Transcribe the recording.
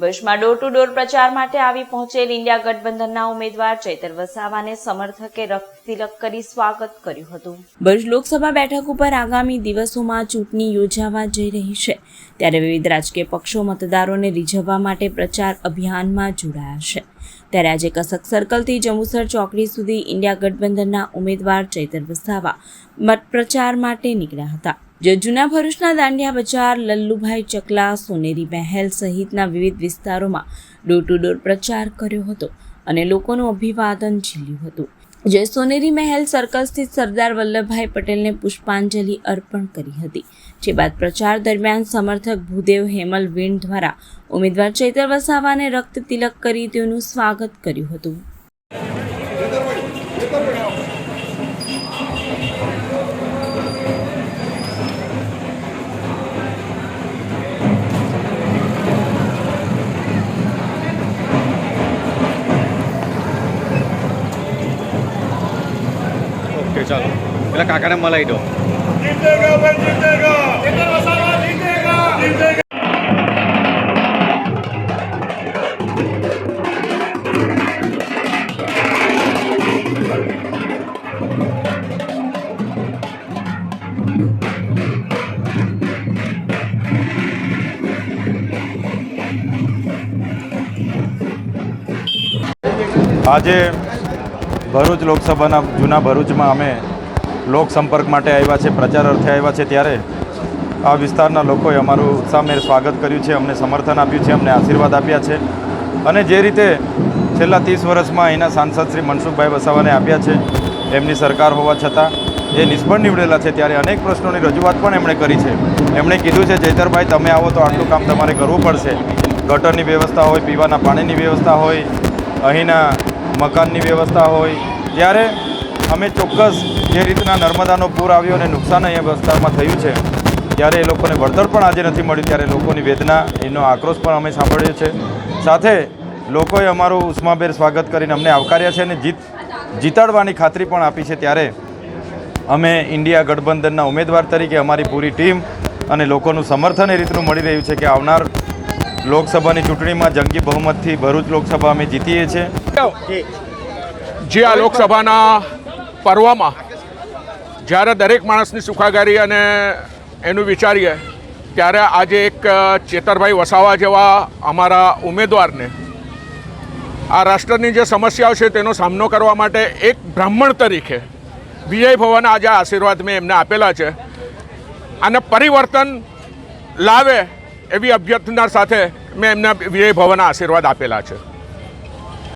ભુજમાં door to door પ્રચાર માટે આવી પહોંચેલ ઇન્ડિયા ગઠબંધનના ઉમેદવાર ચૈતર વસાવાને સમર્થકે રક્તતિલક કરી સ્વાગત કર્યું હતું. ભુજ લોકસભા બેઠક ઉપર આગામી દિવસોમાં ચૂંટણી યોજાવા જઈ રહી છે. ત્યારે વિવિધ રાજકીય પક્ષો મતદારોને રીઝવવા માટે પ્રચાર અભિયાનમાં જોડાયા છે. ત્યારે આજે કસક સર્કલથી જંબુસર ચોકડી સુધી ઇન્ડિયા ગઠબંધનના ઉમેદવાર ચૈતર વસાવા મત પ્રચાર માટે નીકળ્યા હતા. જે જૂના ભરૂચના દાંડિયા બજાર, લલ્લુભાઈ ચકલા, સોનેરી મહેલ સહિતના વિવિધ વિસ્તારોમાં ડોર ટુ ડોર પ્રચાર કર્યો હતો અને લોકોનું અભિવાદન ઝીલ્યું હતું. જે સોનેરી મહેલ સર્કલ સ્થિત સરદાર વલ્લભભાઈ પટેલને પુષ્પાંજલિ અર્પણ કરી હતી. જે બાદ પ્રચાર દરમિયાન સમર્થક ભૂદેવ હેમલ વીણ દ્વારા ઉમેદવાર ચૈતર વસાવાને રક્ત તિલક કરી તેનું સ્વાગત કર્યું હતું. ચાલો. એટલે કાકાને મલાઈ દો. આજે ભરૂચ લોકસભાના જૂના ભરૂચમાં અમે લોક સંપર્ક માટે આવ્યા છે, પ્રચાર અર્થે આવ્યા છે ત્યારે આ વિસ્તારના લોકોએ અમારું ઉત્સાહમેર સ્વાગત કર્યું છે, અમને સમર્થન આપ્યું છે, અમને આશીર્વાદ આપ્યા છે. અને જે રીતે છેલ્લા ત્રીસ વર્ષમાં અહીંના સાંસદ શ્રી મનસુખભાઈ વસાવાને આપ્યા છે, એમની સરકાર હોવા છતાં એ નિષ્ફળ નીવડેલા છે ત્યારે અનેક પ્રશ્નોની રજૂઆત પણ એમણે કરી છે. એમણે કીધું છે જેતરભાઈ તમે આવો તો આટલું કામ તમારે કરવું પડશે. ગટરની વ્યવસ્થા હોય, પીવાના પાણીની વ્યવસ્થા હોય, અહીંના મકાનની વ્યવસ્થા હોય ત્યારે અમે ચોક્કસ જે રીતના નર્મદાનો પૂર આવ્યો અને નુકસાન અહીંયા વિસ્તારમાં થયું છે, ત્યારે એ લોકોને વળતર પણ આજે નથી મળ્યું, ત્યારે લોકોની વેદના, એનો આક્રોશ પણ અમે સાંભળ્યો છે સાથે લોકોએ અમારું ઉષ્માભેર સ્વાગત કરીને અમને આવકાર્યા છે અને જીત જીતાડવાની ખાતરી પણ આપી છે, ત્યારે અમે ઇન્ડિયા ગઠબંધનના ઉમેદવાર તરીકે અમારી પૂરી ટીમ અને લોકોનું સમર્થન એ રીતનું મળી રહ્યું છે કે આવનાર લોકસભાની ચૂંટણીમાં જંગી બહુમતથી ભરૂચ લોકસભા અમે જીતીએ છીએ. જે આ લોકસભાના પર્વમાં જ્યારે દરેક માણસની સુખાગારી અને એનું વિચારીએ, ત્યારે આજે એક ચેતરભાઈ વસાવા જેવા અમારા ઉમેદવારને આ રાષ્ટ્રની જે સમસ્યાઓ છે તેનો સામનો કરવા માટે એક બ્રાહ્મણ તરીકે વિજય ભવન આજે આશીર્વાદ મેં એમને આપેલા છે. અને પરિવર્તન લાવે એવી અભ્યર્થના સાથે મેં એમના વિજય ભવનના આશીર્વાદ આપેલા છે.